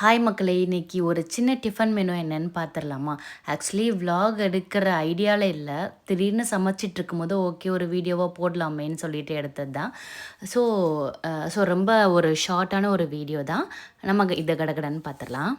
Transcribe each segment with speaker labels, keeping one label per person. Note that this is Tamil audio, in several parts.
Speaker 1: ஹாய் மக்களே இன்னைக்கு ஒரு சின்ன டிஃபன் மெனு என்னென்னு பார்த்துடலாமா ஆக்சுவலி வ்ளாக் எடுக்கிற ஐடியாவில் இல்லை. திடீர்னு சமைச்சிட்டு இருக்கும்போது ஓகே ஒரு வீடியோவாக போடலாமேன்னு சொல்லிட்டு எடுத்தது தான் ஸோ ஸோ ரொம்ப ஒரு ஷார்ட்டான ஒரு வீடியோ தான். நம்ம இதை கடகடன்னு பார்த்துடலாம்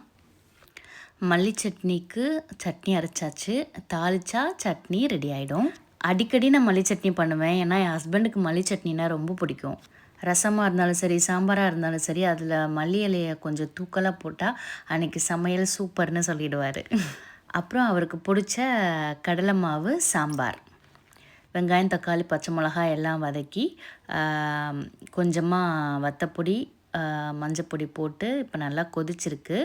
Speaker 1: மல்லி சட்னிக்கு சட்னி அரைச்சாச்சு. தாளிச்சா சட்னி ரெடி ஆகிடும் அடிக்கடி நான் மல்லி சட்னி பண்ணுவேன். ஏன்னா என் ஹஸ்பண்டுக்கு மல்லி சட்னினா ரொம்ப பிடிக்கும். ரசமாக இருந்தாலும் சரி சாம்பாராக இருந்தாலும் சரி அதில் மல்லி இலையை கொஞ்சம் தூக்கலாக போட்டால் அன்னைக்கு சமையல் சூப்பர்னு சொல்லிடுவார். அப்புறம் அவருக்கு பிடிச்ச கடலை மாவு சாம்பார். வெங்காயம் தக்காளி பச்சை மிளகாய் எல்லாம் வதக்கி கொஞ்சமாக வத்தப்பொடி மஞ்சப்பொடி போட்டு இப்போ நல்லா கொதிச்சிருக்கு.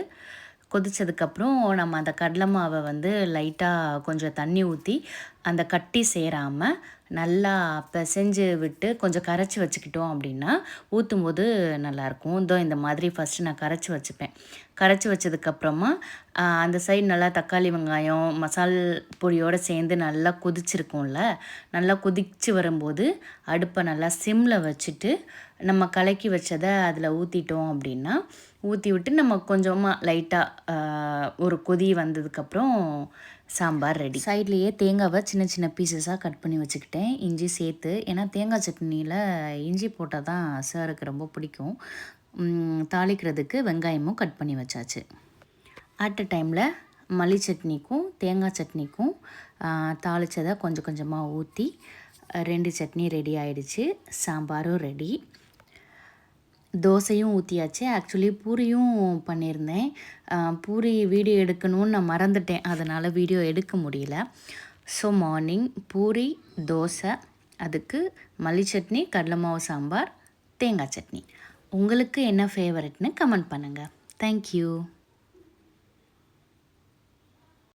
Speaker 1: கொதித்ததுக்கப்புறம் நம்ம அந்த கடலை மாவை வந்து லைட்டாக கொஞ்சம் தண்ணி ஊற்றி அந்த கட்டி சேராமல் நல்லா பிசைஞ்சு விட்டு கொஞ்சம் கரைச்சி வச்சுக்கிட்டோம் அப்படின்னா ஊற்றும் போது நல்லாயிருக்கும். இதோ இந்த மாதிரி ஃபஸ்ட்டு நான் கரைச்சி வச்சுப்பேன். கரைச்சி வச்சதுக்கப்புறமா அந்த சைடு நல்லா தக்காளி வெங்காயம் மசால் பொடியோடு சேர்ந்து நல்லா கொதிச்சிருக்கும்ல நல்லா கொதிச்சு வரும்போது அடுப்பை நல்லா சிம்மில் வச்சுட்டு நம்ம கலக்கி வச்சதை அதில் ஊற்றிட்டோம் அப்படின்னா ஊற்றி விட்டு நம்ம கொஞ்சமாக லைட்டாக ஒரு கொதி வந்ததுக்கப்புறம் சாம்பார் ரெடி. சைட்லேயே தேங்காவை சின்ன சின்ன பீசஸாக கட் பண்ணி வச்சுக்கிட்டேன். இஞ்சி சேர்த்து ஏன்னா தேங்காய் சட்னியில் இஞ்சி போட்டால் தான் சாருக்கு ரொம்ப பிடிக்கும். தாளிக்கிறதுக்கு வெங்காயமும் கட் பண்ணி வச்சாச்சு. அட் அ டைமில் மல்லி சட்னிக்கும் தேங்காய் சட்னிக்கும் தாளித்ததை கொஞ்சம் கொஞ்சமாக ஊற்றி ரெண்டு சட்னி ரெடி ஆயிடுச்சு. சாம்பாரும் ரெடி தோசையும் ஊற்றியாச்சு ஆக்சுவலி பூரியும் பண்ணியிருந்தேன். பூரி வீடியோ எடுக்கணும்னு நான் மறந்துட்டேன். அதனால் வீடியோ எடுக்க முடியல. ஸோ மார்னிங் பூரி தோசை அதுக்கு மல்லி சட்னி கடலை மாவு சாம்பார் தேங்காய் சட்னி. உங்களுக்கு என்ன ஃபேவரட்னு கமெண்ட் பண்ணுங்கள் தேங்க்யூ